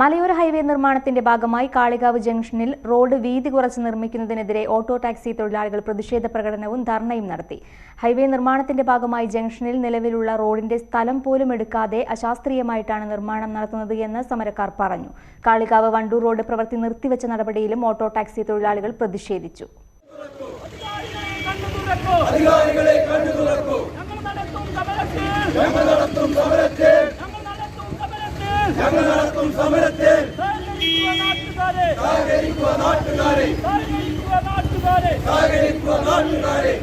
മലയോര ഹൈവേ നിർമ്മാണത്തിന്റെ ഭാഗമായി കാളികാവ് ജംഗ്ഷനിൽ റോഡ് വീതി കുറച്ച് നിർമ്മിക്കുന്നതിനെതിരെ ഓട്ടോ ടാക്സി തൊഴിലാളികൾ പ്രതിഷേധ പ്രകടനവും ധർണയും നടത്തി. ഹൈവേ നിർമ്മാണത്തിന്റെ ഭാഗമായി ജംഗ്ഷനിൽ നിലവിലുള്ള റോഡിന്റെ സ്ഥലം പോലും എടുക്കാതെ അശാസ്ത്രീയമായിട്ടാണ് നിർമ്മാണം നടത്തുന്നത് എന്ന് സമരക്കാർ പറഞ്ഞു. കാളികാവ് വണ്ടൂർ റോഡ് പ്രവൃത്തി നിർത്തിവെച്ച നടപടിയിലും ഓട്ടോ ടാക്സി തൊഴിലാളികൾ പ്രതിഷേധിച്ചു. അധികാരികളെ കണ്ടു തുറക്കൂ. ഞങ്ങൾ നടത്തും സമരത്തിൽ ഞങ്ങൾ നടത്തും സമരത്തിൽ ഞങ്ങൾ നടത്തും സമരത്തിൽ സഹകരിക്കുക നാട്ടുകാരെ. സഹകരിക്കുക നാട്ടുകാരെ.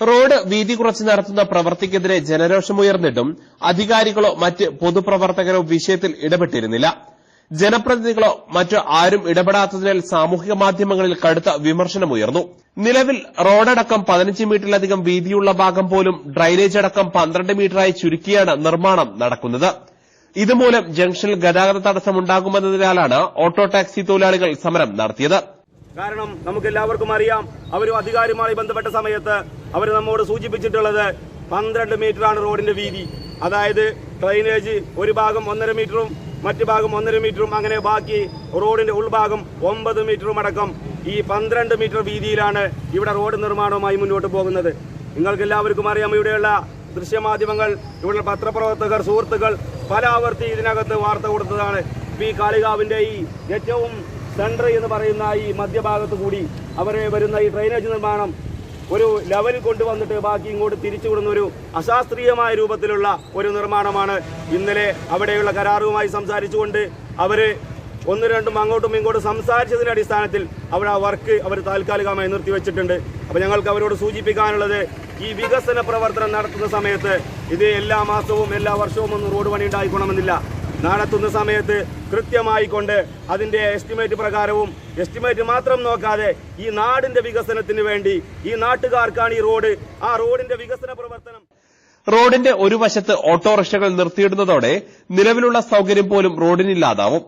റോഡ് വീതി കുറച്ച് നടത്തുന്ന പ്രവർത്തിക്കെതിരെ ജനരോഷമുയർന്നിട്ടും അധികാരികളോ മറ്റ് പൊതുപ്രവർത്തകരോ വിഷയത്തിൽ ഇടപെട്ടിരുന്നില്ല. ജനപ്രതിനിധികളോ മറ്റു ആരും ഇടപെടാത്തതിനാൽ സാമൂഹിക മാധ്യമങ്ങളിൽ കടുത്ത വിമർശനമുയർന്നു നിലവിൽ റോഡടക്കം പതിനഞ്ച് മീറ്ററിലധികം വീതിയുള്ള ഭാഗം പോലും ഡ്രൈനേജ് അടക്കം പന്ത്രണ്ട് മീറ്ററായി ചുരുക്കിയാണ് നിർമ്മാണം നടക്കുന്നത്. ഇതുമൂലം ജംഗ്ഷനിൽ ഗതാഗത തടസ്സമുണ്ടാകുമെന്നതിനാലാണ് ഓട്ടോ ടാക്സി തൊഴിലാളികൾ സമരം നടത്തിയത്. കാരണം നമുക്ക് എല്ലാവർക്കും അറിയാം അവർ അധികാരിയുമായി ബന്ധപ്പെട്ട സമയത്ത് അവർ നമ്മോട് സൂചിപ്പിച്ചിട്ടുള്ളത് പന്ത്രണ്ട് മീറ്ററാണ് റോഡിന്റെ വീതി. അതായത് ഡ്രൈനേജ് ഒരു ഭാഗം ഒന്നര മീറ്ററും മറ്റു ഭാഗം ഒന്നര മീറ്ററും അങ്ങനെ ബാക്കി റോഡിന്റെ ഉൾഭാഗം ഒമ്പത് മീറ്ററും അടക്കം ഈ പന്ത്രണ്ട് മീറ്റർ വീതിയിലാണ് ഇവിടെ റോഡ് നിർമ്മാണവുമായി മുന്നോട്ട് പോകുന്നത്. നിങ്ങൾക്ക് എല്ലാവർക്കും അറിയാം ഇവിടെയുള്ള ദൃശ്യമാധ്യമങ്ങൾ ഇവിടെയുള്ള പത്രപ്രവർത്തകർ സുഹൃത്തുക്കൾ പല ആവർത്തി ഇതിനകത്ത് വാർത്ത കൊടുത്തതാണ്. പി കാളികാവിന്റെ ഈ ഏറ്റവും സെൻട്രൽ എന്ന് പറയുന്ന ഈ മധ്യഭാഗത്ത് കൂടി അവരെ വരുന്ന ഈ ഡ്രെയിനേജ് നിർമ്മാണം ഒരു ലെവലിൽ കൊണ്ടുവന്നിട്ട് ബാക്കി ഇങ്ങോട്ട് തിരിച്ചു വിടുന്ന ഒരു അശാസ്ത്രീയമായ രൂപത്തിലുള്ള ഒരു നിർമ്മാണമാണ് ഇന്നലെ അവിടെയുള്ള കരാറുമായി സംസാരിച്ചുകൊണ്ട് അവർ ഒന്ന് രണ്ടും അങ്ങോട്ടും ഇങ്ങോട്ടും സംസാരിച്ചതിന്റെ അടിസ്ഥാനത്തിൽ അവർ ആ വർക്ക് അവർ താൽക്കാലികമായി നിർത്തിവെച്ചിട്ടുണ്ട്. അപ്പോൾ ഞങ്ങൾക്ക് അവരോട് സൂചിപ്പിക്കാനുള്ളത് ഈ വികസന പ്രവർത്തനം നടത്തുന്ന സമയത്ത് ഇത് എല്ലാ മാസവും എല്ലാ വർഷവും ഒന്നും റോഡ് പണി ഉണ്ടായിക്കണമെന്നില്ല നടത്തുന്ന സമയത്ത് കൃത്യമായി കൊണ്ട് അതിന്റെ എസ്റ്റിമേറ്റ് പ്രകാരവും എസ്റ്റിമേറ്റ് മാത്രം നോക്കാതെ ഈ നാടിന്റെ വികസനത്തിന് വേണ്ടി ഈ നാട്ടുകാർക്കാണ് ഈ റോഡ് ആ റോഡിന്റെ വികസന പ്രവർത്തനം. റോഡിന്റെ ഒരു വശത്ത് ഓട്ടോറിക്ഷകൾ നിർത്തിയിടുന്നതോടെ നിലവിലുള്ള സൌകര്യം പോലും റോഡിനില്ലാതാവും.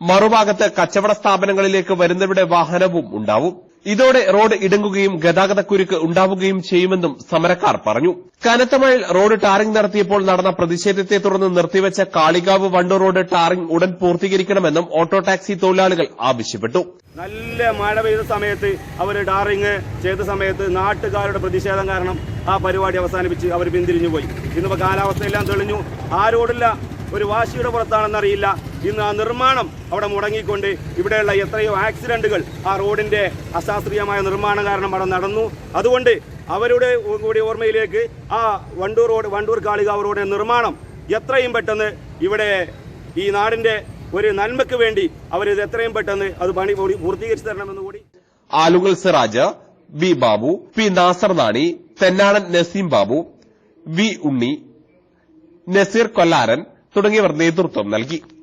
മറുഭാഗത്ത് കച്ചവട സ്ഥാപനങ്ങളിലേക്ക് വരുന്നവരുടെ വാഹനവും ഉണ്ടാവും. ഇതോടെ റോഡ് ഇടുങ്ങുകയും ഗതാഗതക്കുരുക്ക് ഉണ്ടാവുകയും ചെയ്യുമെന്നും സമരക്കാർ പറഞ്ഞു. കനത്ത മഴയിൽ റോഡ് ടാറിംഗ് നടത്തിയപ്പോൾ നടന്ന പ്രതിഷേധത്തെ തുടർന്ന് നിർത്തിവച്ച കാളികാവ് വണ്ടൂർ റോഡ് ടാറിംഗ് ഉടൻ പൂർത്തീകരിക്കണമെന്നും ഓട്ടോ ടാക്സി തൊഴിലാളികൾ ആവശ്യപ്പെട്ടു. നല്ല മഴ പെയ്ത സമയത്ത് അവർ ടാറിംഗ് ചെയ്ത സമയത്ത് നാട്ടുകാരുടെ പ്രതിഷേധം കാരണം ആ പരിപാടി അവസാനിപ്പിച്ച് അവർ പിന്തിരിഞ്ഞു പോയി ഇന്നിപ്പോൾ കാലാവസ്ഥയെല്ലാം തെളിഞ്ഞു. ആ ആരോടില്ല ഒരു വാശിയുടെ പുറത്താണെന്നറിയില്ല. ഇന്ന് ആ നിർമ്മാണം അവിടെ മുടങ്ങിക്കൊണ്ട് ഇവിടെയുള്ള എത്രയോ ആക്സിഡന്റുകൾ ആ റോഡിന്റെ അശാസ്ത്രീയമായ നിർമ്മാണം കാരണം അവിടെ നടന്നു. അതുകൊണ്ട് അവരുടെ കൂടി ഓർമ്മയിലേക്ക് ആ വണ്ടൂർ റോഡ് വണ്ടൂർ കാളികാവ് റോഡിന്റെ നിർമ്മാണം എത്രയും പെട്ടെന്ന് ഇവിടെ ഈ നാടിന്റെ ഒരു നന്മയ്ക്ക് വേണ്ടി അവരിത് എത്രയും പെട്ടെന്ന് അത് പണി പൂർത്തി- പൂർത്തീകരിച്ചു തരണമെന്ന് കൂടി. ആലുകൾ Siraj V Babu P Nasar Nani Thennadan Naseem Babu V Unni Naseer Kollaran തുടങ്ങിയവർ നേതൃത്വം നൽകി.